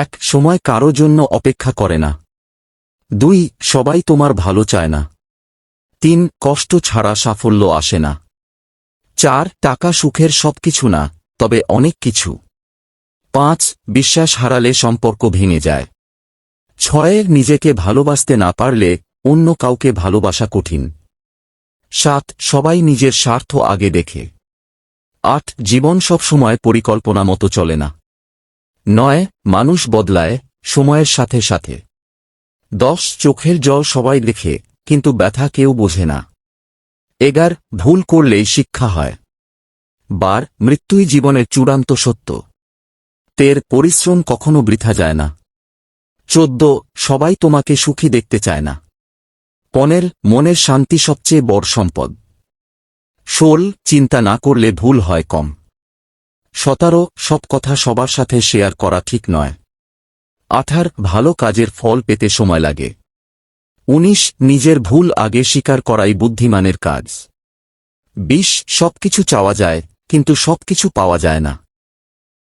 এক সময় কারও জন্য অপেক্ষা করে না। দুই, সবাই তোমার ভালো চায় না। তিন, কষ্ট ছাড়া সাফল্য আসে না। চার, টাকা সুখের সবকিছু না, তবে অনেক কিছু। পাঁচ, বিশ্বাস হারালে সম্পর্ক ভেঙে যায়। ছয়ের নিজেকে ভালোবাসতে না পারলে অন্য কাউকে ভালোবাসা কঠিন। সাত, সবাই নিজের স্বার্থ আগে দেখে। আট, জীবন সবসময় পরিকল্পনা মতো চলে না। নয়, মানুষ বদলায়, সময়ের সাথে সাথে। দশ, চোখের জল সবাই দেখে, কিন্তু ব্যথা কেউ বোঝে না। এগার, ভুল করলেই শিক্ষা হয়। বার, মৃত্যুই জীবনের চূড়ান্ত সত্য। তের, পরিশ্রম কখনো বৃথা যায় না। চোদ্দ, সবাই তোমাকে সুখী দেখতে চায় না। পনেরো, মনের শান্তি সবচেয়ে বড় সম্পদ। ষোল, চিন্তা না করলে ভুল হয় কম। সতেরো, সব কথা সবার সাথে শেয়ার করা ঠিক নয়। আঠার, ভালো কাজের ফল পেতে সময় লাগে। উনিশ, নিজের ভুল আগে স্বীকার করাই বুদ্ধিমানের কাজ। বিশ, সবকিছু চাওয়া যায়, কিন্তু সবকিছু পাওয়া যায় না।